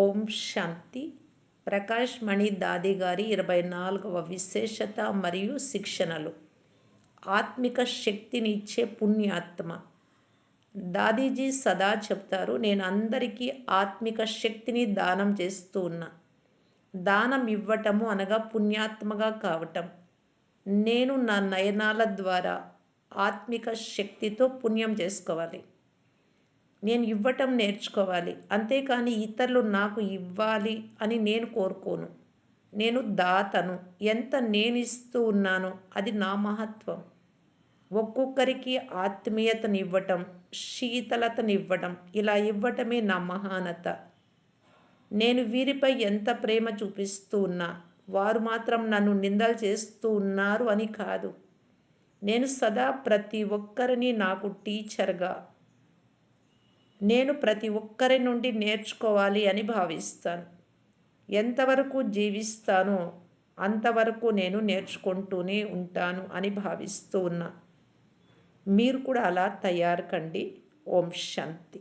ఓం శాంతి. ప్రకాష్ మణి దాది గారి ఇరవై నాలుగవ విశేషత మరియు శిక్షణలు. ఆత్మిక శక్తిని ఇచ్చే పుణ్యాత్మ. దాదీజీ సదా చెప్తారు నేను అందరికీ ఆత్మిక శక్తిని దానం చేస్తూ ఉన్నా. దానం ఇవ్వటము అనగా పుణ్యాత్మగా కావటం. నేను నా నయనాల ద్వారా ఆత్మిక శక్తితో పుణ్యం చేసుకోవాలి. నేను ఇవ్వటం నేర్చుకోవాలి. అంతేకాని ఇతరులు నాకు ఇవ్వాలి అని నేను కోరుకోను. నేను దాతను. ఎంత నేను ఇస్తూ ఉన్నానో అది నా మహత్వం. ఒక్కొక్కరికి ఆత్మీయతనివ్వటం శీతలతనివ్వటం ఇలా ఇవ్వటమే నా మహానత. నేను వీరిపై ఎంత ప్రేమ చూపిస్తూ ఉన్నా వారు మాత్రం నన్ను నిందలు చేస్తూ ఉన్నారు అని కాదు. నేను సదా ప్రతి ఒక్కరిని నాకు టీచర్గా నేను ప్రతి ఒక్కరి నుండి నేర్చుకోవాలి అని భావిస్తాను. ఎంతవరకు జీవిస్తానో అంతవరకు నేను నేర్చుకుంటూనే ఉంటాను అని భావిస్తూ ఉన్నా. మీరు కూడా అలా తయారు కండి. ఓం శాంతి.